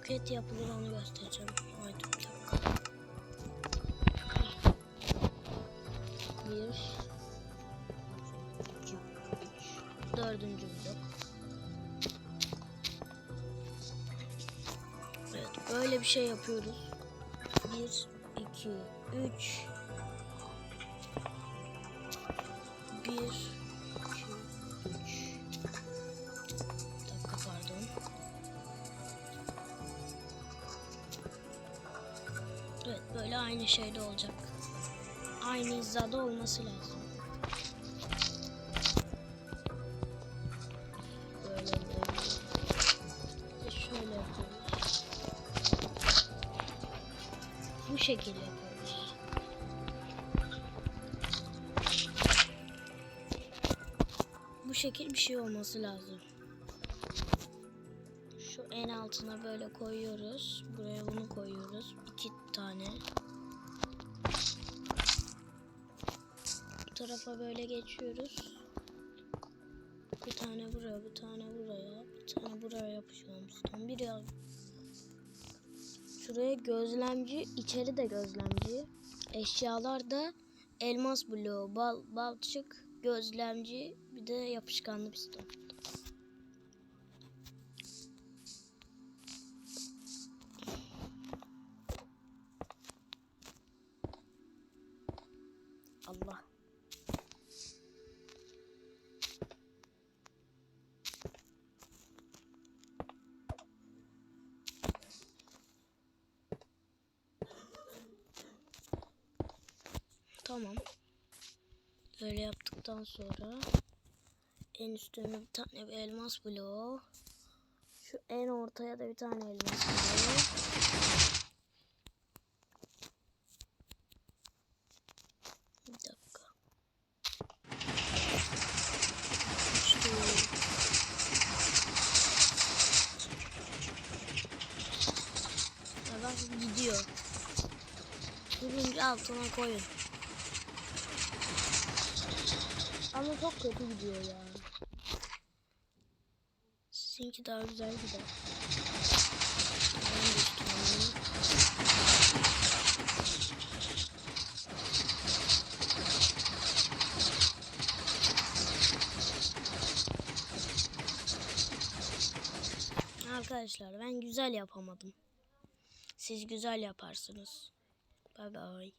roket yapılır onu göstereceğim. Haydi bir dakika. Bir. iki, üç. Dördüncü blok. Evet böyle bir şey yapıyoruz. Bir, iki, üç. Bir, böyle aynı şeyde olacak. Aynı hizada olması lazım. Böyle böyle. Şöyle yapıyoruz. Bu şekilde yapıyoruz. Bu şekil bir şey olması lazım. Şu en altına böyle koyuyoruz. Buraya bunu koyuyoruz. İki tane. Bu tarafa böyle geçiyoruz. Bir tane buraya, bir tane buraya, bir tane buraya yapışıyoruz. Tam bir ya. Şuraya gözlemci, içeri de gözlemci. Eşyalar da elmas bloğu, bal, balçık, gözlemci, bir de yapışkanlı piston. Allah. Tamam. Böyle yaptıktan sonra en üstüne bir tane bir elmas bloğu. Şu en ortaya da bir tane elmas bloğu. Bir dakika. İşte. Bak gidiyor. Durunca altına koyun. Ama çok kötü gidiyor ya. Sizinki daha güzel gider. Arkadaşlar ben güzel yapamadım. Siz güzel yaparsınız. Bye bye.